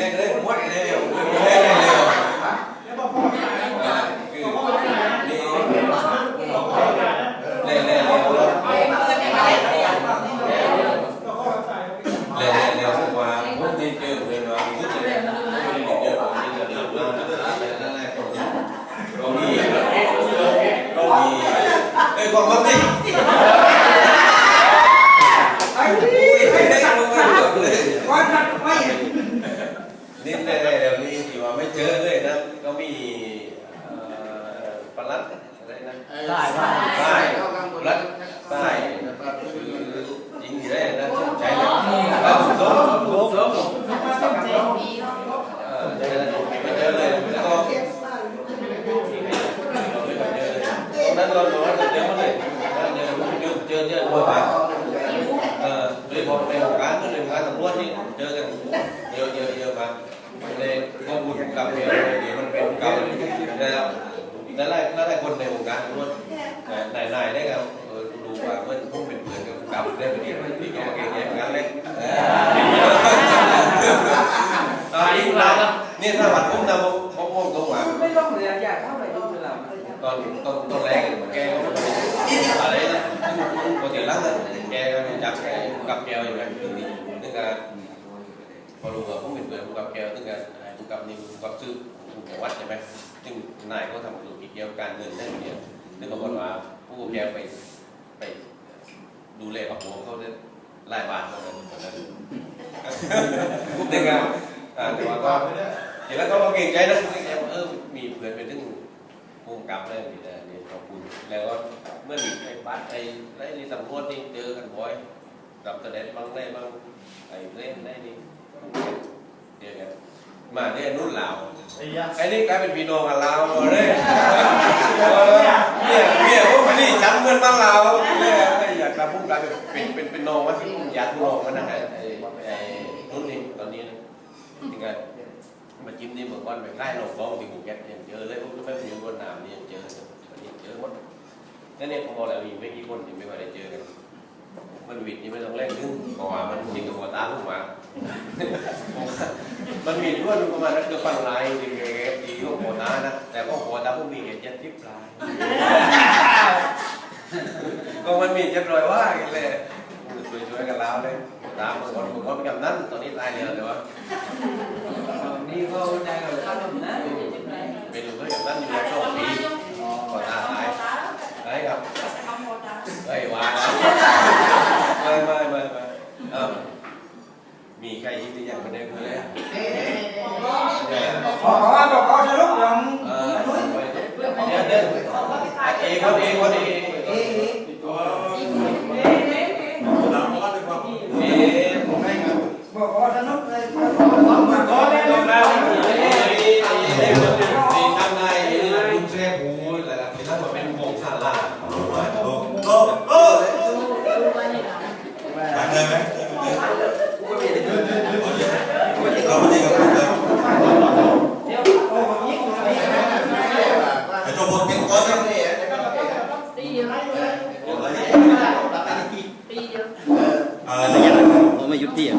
เลขเลขหมดเร็วเลขเร็วเอ้ยบอกว่าติ อะไรนะได้ได้ใช่รัดใช่คือยิงอยู่ได้นะใช่เลยแล้วถูกต้องถูกต้องเออไม่เจอเลยแล้วก็นั้นเราเราเจอมา เลยเจอเจอเจอบ่อยมากเออโดยเฉพาะในวงการในวงการตำรวจนี่เจอกันเยอะเยอะเยอะมากในข้อมูลกับเดียวยแล้วนั่นแหละนั่นแหละคนในวงการตำรวจนายนายได้ครับเออดูว่าเพื่อนพวกเป็นเพื่อนกับกับได้ไปดีที่แกเก่งแย่งกันเลยตอนนี้เราเนี่ยถ้าวัดผมนะผมผมมองตรงว่าไม่ต้องเลยอยากเท่าไหร่ดูเวลาตอนตอนตอนแรกแกอะไรนะปกติแล้วนะแกจับแกกับแกอยู่แบบนี้นึกว่าพอรู้ว่าผมเป็นเพื่อนกับแกนึกว่ากับนี่กับซื้อ ผู้วัดใช่ไหมซึ่งนายก็ทำธุรกิจเกี่ยวกับการเงินได้เนี่ยนึกว่าคนว่าผู้แกไปไปดูแลกับหัวเขาเนี่ยรายบาทเท่านั้นตอนนั้นปุ๊บเด็กอะแต่ว่าก็เห็นแล้วก็เก่งใจนะเก่งใจว่าเออมีเพื่อนเป็นถึงภูมิกับเลยมีแต่เนี่ขอบคุณแล้วก็เมื่อมีไอ้บัตรไอ้ไอ้นี่ตำรวจนี่เจอกันบ่อยกับแสดงบางได้บางไอ้เล่นได้นี่เจอกันมาเนี่ยนุ่นเหล่า ไอ้นี่กลายเป็นพี่น้องกับเราเลยเนี่ยเนี่ยพวกมันนี่จำเงินบ้านเราเนี่ยอยากจะพูดกลายเป็นเป็นเป็นเป็นน้องว่าที่อยากพูดน้องมันนะไอ้ไอ้นุ่นนี่ตอนนี้นะยังไงมาจิ้มนี่เมื่อก่อนไปใกล้หนองฟองที่ภูเก็ตยังเจอเลยพวกไม่อยู่บนน้ำนี่ยังเจอยังเจอหมดนั่นเนี่ยผมบอกแล้วมีไม่กี่คนที่ไม่ค่อยได้เจอกันมันวิดนี่ไม่ต้องเล่นนึงเพราะว่ามันจริงกับหัวตาขึ้นมา มันมีด้วยประมาณนั้นคือฟันลายจริงๆดีก็หัวตานะ แต่ก็หัวตาพวกมีเห็นยันทิพลายก็มันมีเจ็บรอยว่ากันเลยช่วยๆกันแล้วเลยตามบางคนบางคนเป็นกำนั้นตอนนี้ตายเลยแต่ว่านี่ก็ใจกับข้าวต้มนะเป็นอยู่ด้วยกำนั้นอยู่ในช่วงปีหัวตาตายไอ้ครับไอ้วาไม่ไม่ไม่ไม่เออมีใครยิ้มที่ยังไม่ได้เลย เออระยะผมไม่ยุติอะ